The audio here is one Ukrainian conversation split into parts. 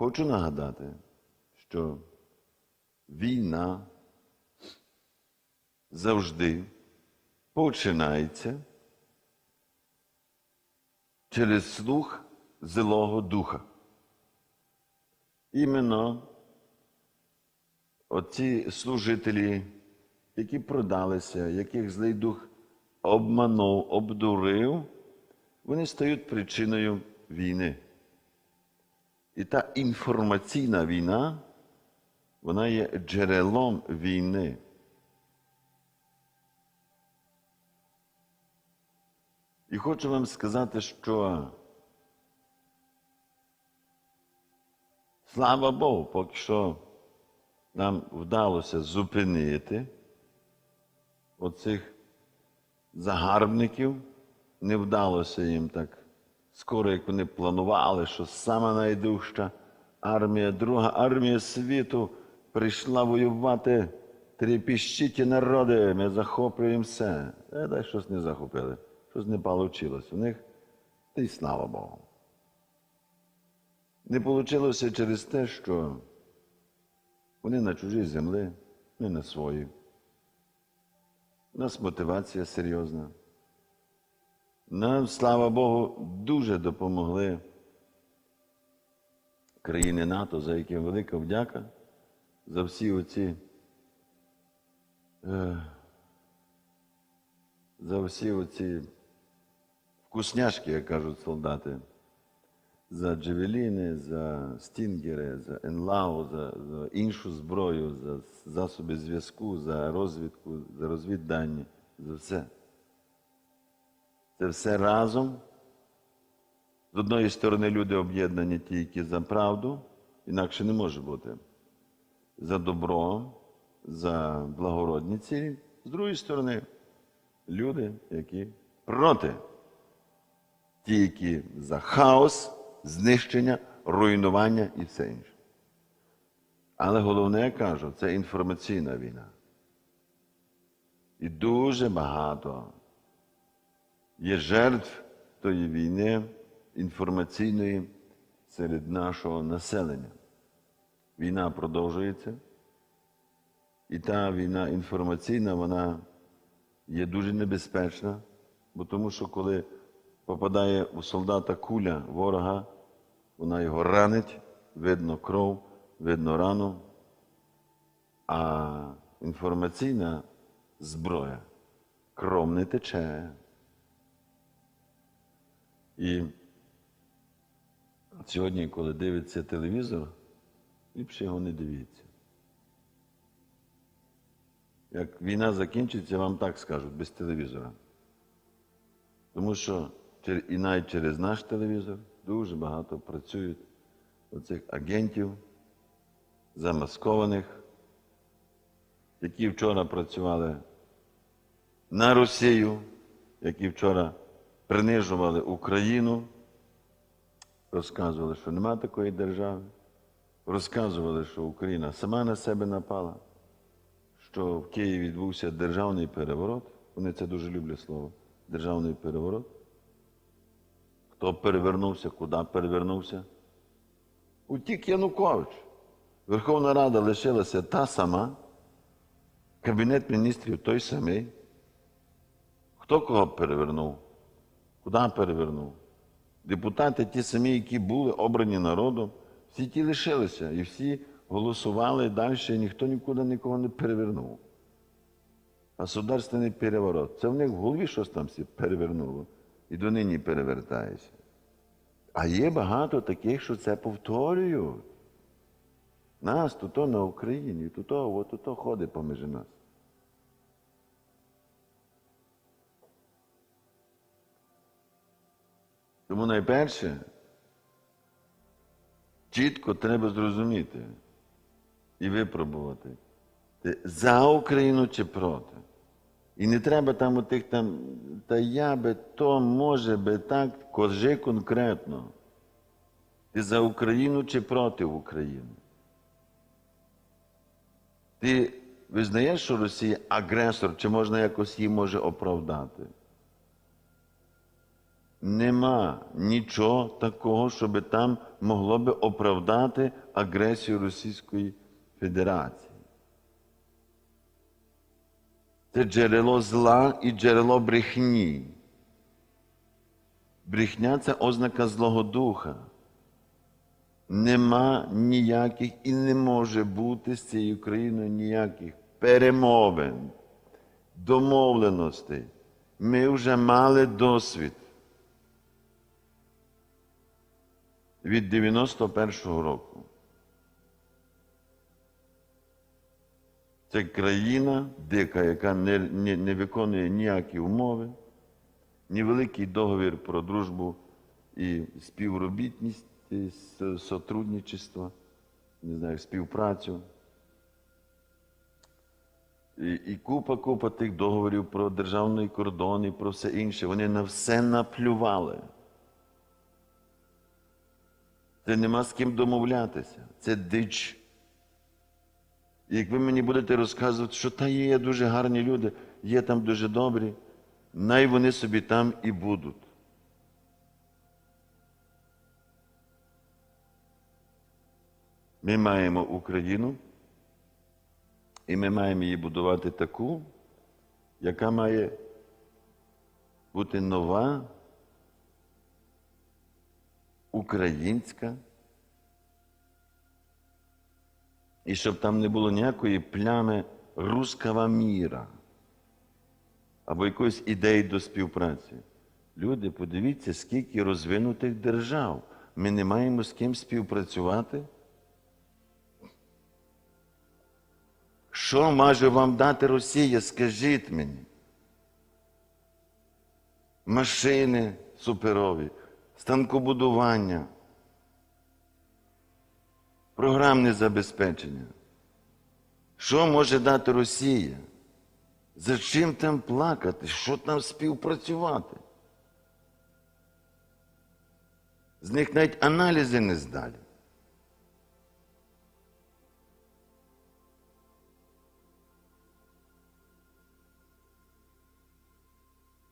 Хочу нагадати, що війна завжди починається через слух Злого Духа. Іменно оці служителі, які продалися, яких злий дух обманув, обдурив, вони стають причиною війни. І та інформаційна війна, вона є джерелом війни. І хочу вам сказати, що слава Богу, поки що нам вдалося зупинити оцих загарбників, не вдалося їм так скоро, як вони планували, що сама найдужча армія, друга армія світу прийшла воювати. Трепіщіть народи, ми захоплюємо все. Е, дай щось не захопили, щось не вийшло. У них та й слава Богу. Не вийшло через те, що вони на чужій землі, не на своїй. У нас мотивація серйозна. Нам, слава Богу, дуже допомогли країни НАТО, за яким велика вдяка, за всі оці, е, за всі оці вкусняшки, як кажуть солдати, за джевеліни, за стінгери, за енлау, за, за іншу зброю, за засоби зв'язку, за розвідку, за розвіддані, за все. Це все разом. З одної сторони, люди об'єднані тільки за правду, інакше не може бути. За добро, за благородні цілі. З другої сторони, люди, які проти, ті, які за хаос, знищення, руйнування і все інше. Але головне, я кажу, це інформаційна війна. І дуже багато є жертв тої війни інформаційної серед нашого населення. Війна продовжується, і та війна інформаційна, вона є дуже небезпечна, бо тому що коли попадає у солдата куля ворога, вона його ранить, видно кров, видно рану, а інформаційна зброя кров не тече. І сьогодні, коли дивиться телевізор, ліпше його не дивіться. Як війна закінчиться, вам так скажуть, без телевізора. Тому що і навіть через наш телевізор дуже багато працюють оцих агентів, замаскованих, які вчора працювали на Росію, які вчора принижували Україну, розказували, що нема такої держави, розказували, що Україна сама на себе напала, що в Києві відбувся державний переворот. Вони це дуже люблять слово. Державний переворот. Хто перевернувся, куди перевернувся? Утік Янукович. Верховна Рада лишилася та сама, Кабінет міністрів той самий. Хто кого перевернув? Куди перевернув? Депутати ті самі, які були обрані народом, всі ті лишилися і всі голосували далі, і ніхто нікуди нікого не перевернув. Государственний переворот. Це в них в голові щось там всі перевернуло і донині перевертається. А є багато таких, що це повторюють. Нас тут на Україні, тут от тут ходить поміж нас. Тому найперше, чітко треба зрозуміти і випробувати, ти за Україну чи проти. І не треба там у тих там, та я би то, може би так, кажи конкретно. Ти за Україну чи проти України? Ти визнаєш, що Росія агресор, чи можна якось її може оправдати? Нема нічого такого, щоб там могло би оправдати агресію Російської Федерації. Це джерело зла і джерело брехні. Брехня це ознака Злого Духа. Нема ніяких і не може бути з цією країною ніяких перемовин, домовленостей. Ми вже мали досвід від 91-го року. Це країна дика, яка не, не, не виконує ніякі умови, ні великий договір про дружбу і співробітність, і сотрудничество, не знаю, співпрацю. І, і купа, купа тих договорів про державний кордон і про все інше. Вони на все наплювали. Це нема з ким домовлятися. Це дич. І як ви мені будете розказувати, що та є дуже гарні люди, є там дуже добрі, най вони собі там і будуть. Ми маємо Україну, і ми маємо її будувати таку, яка має бути нова, українська. І щоб там не було ніякої плями руского міра або якоїсь ідеї до співпраці. Люди, подивіться, скільки розвинутих держав. Ми не маємо з ким співпрацювати. Що може вам дати Росія? Скажіть мені. Машини суперові, станкобудування, програмне забезпечення. Що може дати Росія? За чим там плакати? Що там співпрацювати? З них навіть аналізи не здалі.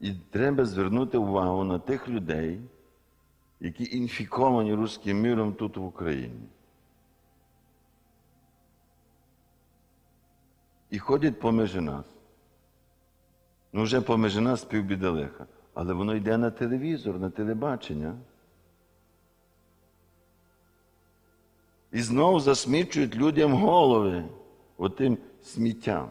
І треба звернути увагу на тих людей, які інфіковані руським міром тут в Україні. І ходять поміж нас. Ну, вже поміж нас півбідалеха. Але воно йде на телевізор, на телебачення. І знову засмічують людям голови отим сміттям.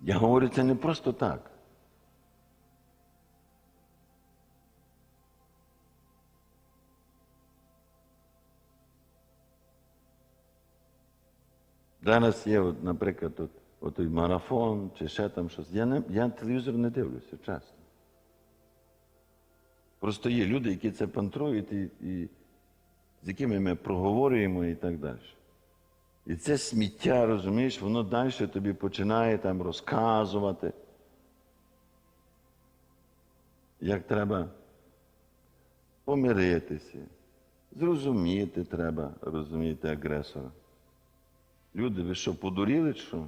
Я говорю це не просто так. Зараз є, от, наприклад, от, от марафон чи ще там щось. Я, не, я телевізор не дивлюся, чесно. Просто є люди, які це пантрують, і, і з якими ми проговорюємо і так далі. І це сміття, розумієш, воно далі тобі починає там розказувати, як треба помиритися, зрозуміти треба, розуміти агресора. Люди, ви що, подуріли, що?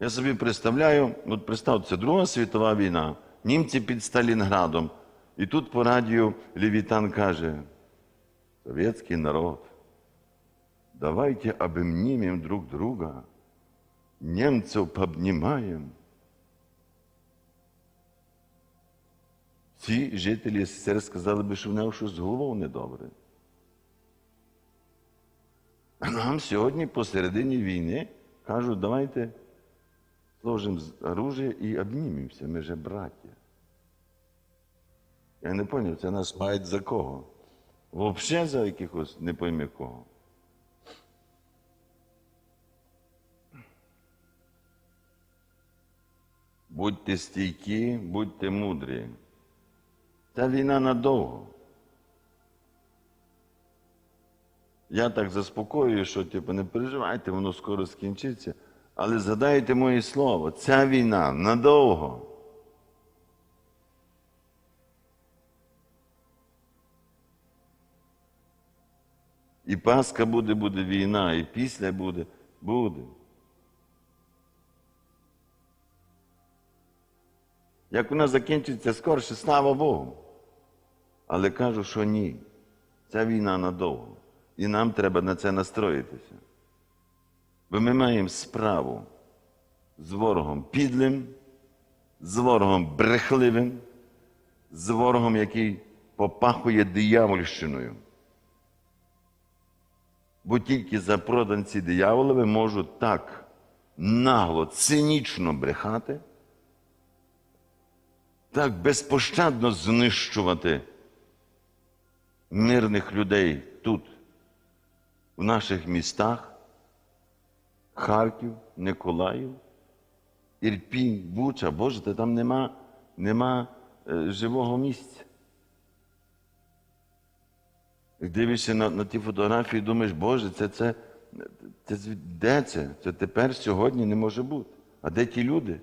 Я собі представляю, от представте, Друга світова війна, німці під Сталінградом. І тут по радіо Левітан каже, советский народ, давайте обнимем друг друга, немцев пообнимаем. Ці жителі СССР сказали би, що в нього щось з головою недобре. Нам сьогодні посередині війни кажуть, давайте зложимо оружие і обнімемося, ми же браття. Я не зрозумів, це нас мають за кого? Взагалі за якихось не пойми кого. Будьте стійкі, будьте мудрі. Ця війна надовго. Я так заспокоюю, що типу, не переживайте, воно скоро скінчиться. Але згадайте моє слово, ця війна надовго. І Пасха буде, буде війна, і після буде, буде. Як вона закінчиться скорше, слава Богу. Але кажу, що ні. Ця війна надовго. І нам треба на це настроїтися. Бо ми маємо справу з ворогом підлим, з ворогом брехливим, з ворогом, який попахує диявольщиною. Бо тільки запроданці дияволові можуть так нагло, цинічно брехати, так безпощадно знищувати мирних людей тут, в наших містах, Харків, Николаїв, Ірпінь, Буча, Боже, та там нема, нема е, живого місця. Дивишся на, на ті фотографії, думаєш, Боже, це, це, це, звід- де це? Це тепер сьогодні не може бути. А де ті люди?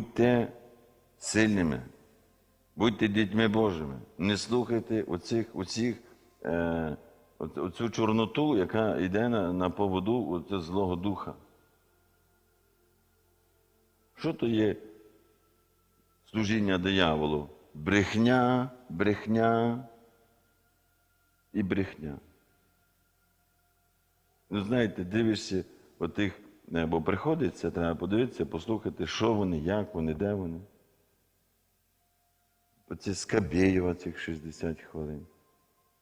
Будьте сильними, будьте дітьми Божими. Не слухайте оцих, оцих, е, оцю чорноту, яка йде на, на поводу Злого Духа. Що то є служіння дияволу? Брехня, брехня і брехня. Ну, знаєте, дивишся отих, бо приходиться, треба подивитися, послухати, що вони, як вони, де вони. Оце Скабєєва цих 60 хвилин,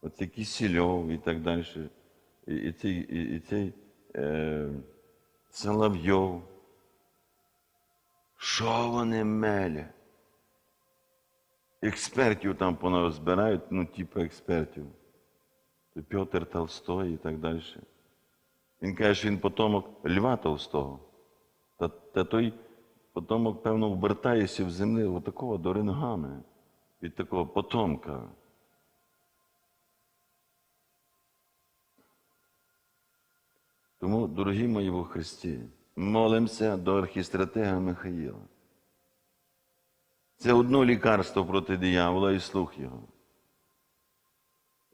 оце Кісільов і так далі. І, і цей, і, і цей е, Соловйов. Що вони мелять? Експертів там понарозбирають, ну, типу експертів. Петр Толстой і так далі. Він каже, що він потомок Льва Толстого. Та, та той потомок, певно, вбертається в землі отакого до ногами від такого потомка. Тому, дорогі мої во Христі, молимося до архістратега Михаїла. Це одно лікарство проти диявола і слух його.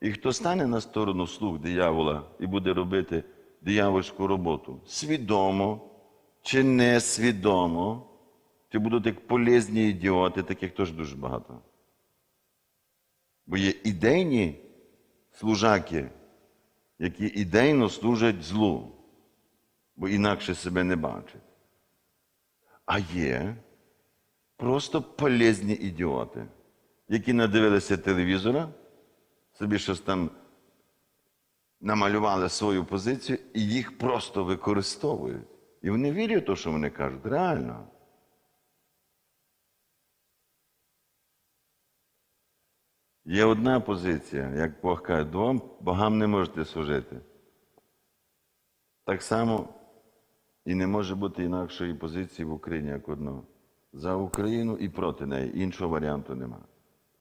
І хто стане на сторону слуг диявола і буде робити диявольську роботу, свідомо чи несвідомо, чи будуть як полезні ідіоти, таких теж дуже багато. Бо є ідейні служаки, які ідейно служать злу, бо інакше себе не бачать. А є просто полезні ідіоти, які надивилися телевізора, собі щось там намалювали свою позицію і їх просто використовують. І вони вірять в те, що вони кажуть, реально. Є одна позиція, як Бог каже, двом богам не можете служити. Так само і не може бути інакшої позиції в Україні, як одного. За Україну і проти неї. Іншого варіанту немає.